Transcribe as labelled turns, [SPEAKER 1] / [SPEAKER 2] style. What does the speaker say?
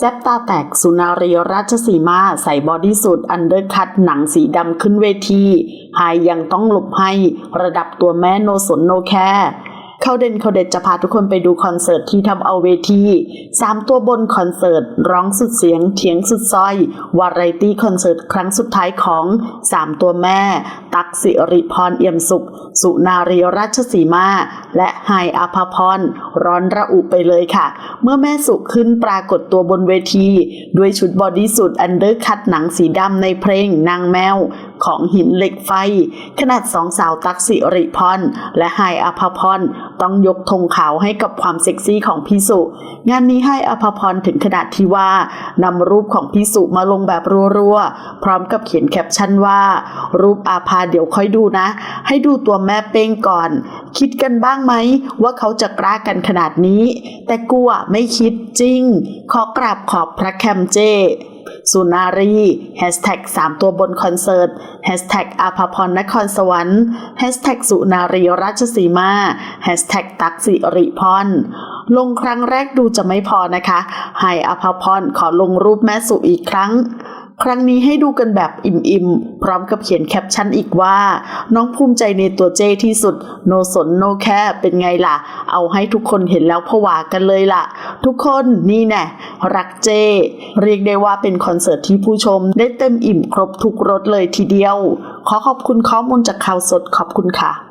[SPEAKER 1] แซบตาแตกสุนารีราชสีมาใส่บอดี้สูทอันเดอร์คัตหนังสีดำขึ้นเวทีไฮยังต้องหลบให้ระดับตัวแม่โนสนโนแค เข้าเด่นเขาเด็ดจะพาทุกคนไปดูคอนเสิร์ตที่ทำเอาเวทีสามตัวบนคอนเสิร์ต ร้องสุดเสียงเถียงสุดซอย วาไรตี้คอนเสิร์ตครั้งสุดท้ายของสามตัวแม่ ตักสิริพรเอี่ยมสุข สุนารีราชสีมา และไฮอาภาพรร้อนระอุไปเลยค่ะ เมื่อแม่สุขึ้นปรากฏตัวบนเวที ด้วยชุดบอดี้สูทอันเดอร์คัตหนังสีดำในเพลงนางแมว ของหินเหล็กไฟ ขนาดสองสาวตักสิริพรและไฮอภพรต้องยกธงขาวให้กับความเซ็กซี่ของพี่สุ งานนี้ให้อภพรถึงขนาดที่ว่านำรูปของพี่สุมาลงแบบรัวๆ พร้อมกับเขียนแคปชั่นว่า รูปอาภาเดี๋ยวค่อยดูนะ ให้ดูตัวแม่เป้งก่อน คิดกันบ้างไหมว่าเขาจะกล้ากันขนาดนี้ แต่กูอะไม่คิดจริง ขอกราบขอบพระแคมเจ สุนารีแฮชแท็ก3ตัวบนคอนเสิร์ตแฮชแท็กอาภพรนครสวรรค์แฮชแท็กสุนารีราชสีมาแฮชแท็กตักสิริพรลงครั้งแรกดูจะไม่พอนะคะไฮอาภพรขอลงรูปแม่สุอีกครั้ง ครั้งนี้ให้ดูกันแบบอิ่มๆ พร้อมกับเขียนแคปชั่นอีกว่า น้องภูมิใจในตัวเจที่สุด โนสนโนแค่เป็นไงล่ะ เอาให้ทุกคนเห็นแล้วผวากันเลยล่ะ ทุกคนนี่แน่รักเจเรียกได้ว่าเป็นคอนเสิร์ตที่ผู้ชม ได้เต็มอิ่มครบทุกรสเลยทีเดียว ขอขอบคุณข้อมูลจากข่าวสดขอบคุณค่ะ